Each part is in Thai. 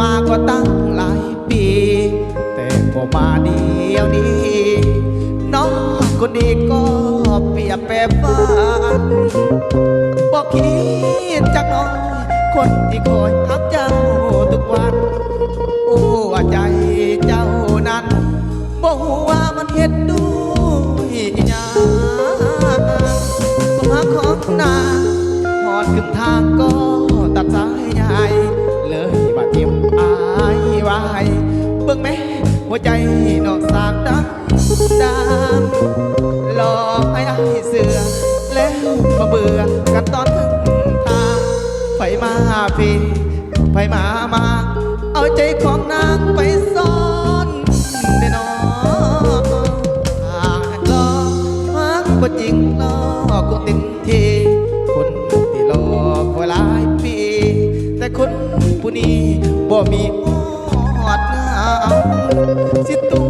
มาก็ตั้งหลายปี แต่ก็มาเดียวนี้น้องคนนี้ก็เปียบแปรบ้านบอกคิดจากน้องคนที่คอยทักเจ้าทุกวัน โอ้ใจเจ้านั้นบอกว่ามันเห็นด้วยยาสมาของนาหอดขึ้นทางก็ตัดสายใหญ่ เลยบาดเจ็บอายไว้เบิ่งแม่หัวใจนอกสากดังดังหลอกให้อายเสือ แล้วมาเบื่อกันตอนถึงทางไฟมาพีไฟมามา เอาใจของนางไปซ่อนเด้อน้อง แต่คนผู้นี้บ่มีหอดงาสิตั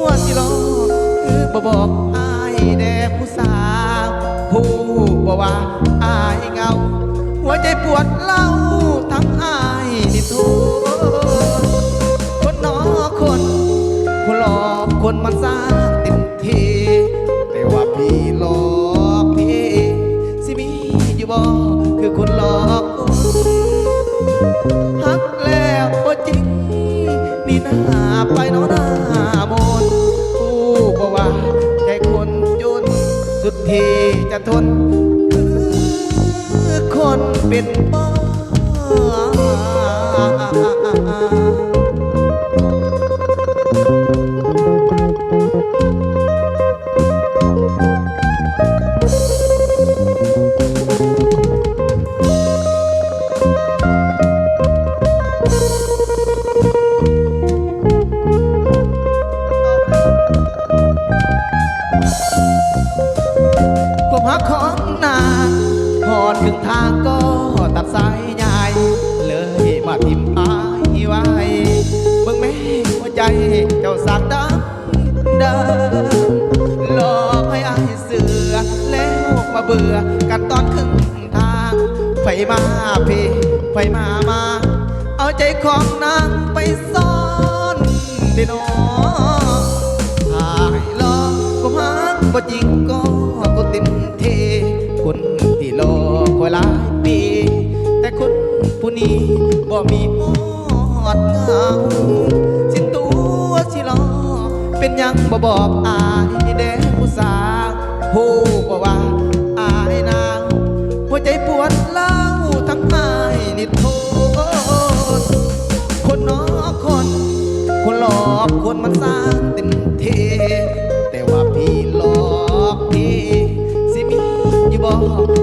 วสิรอคือบ่บอกอายแด่ผู้สาว ผู้บ่ว่าอายเงา หัวใจปวดเล่าีหน้าไปน้อหน้ามนผู้บ่ว่าใจคนจนสุดที่จะทนคือคนเป็นบ้า ทิมอายไว้เบิ่งแม่หัวใจเจ้าสากดำดำหลอกให้อายเสือ แล้วมาเบื่อกันตอนครึ่งทางไฟมาพี่ไฟมามา เอาใจของนางไปซ่อนด้อน้อหายลองก็หักบ่จริงก็ เป็นยังบ่บอกอายแด่ผู้สาวผู้บ่ว่าอายนางหัวใจปวดเล่าทั้งอายนี่โทษคนนอกคน คนหลอกคนมันสร้างเต็มเทแต่ว่าพี่หลอกพี่สิมีอยู่บ่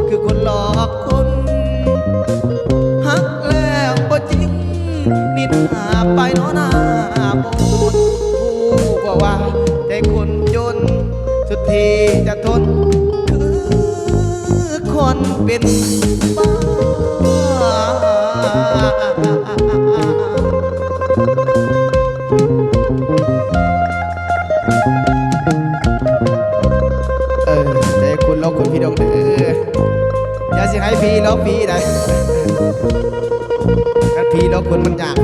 คือคนหลอก ว่าใจคนจน สุดทีจะทน คือคนเป็นบ้าเออใจคุณลอกคุณพี่ดงเด้ออย่าสิให้พี่ลอกพี่ได้กันพี่ลอกคุณมันยาก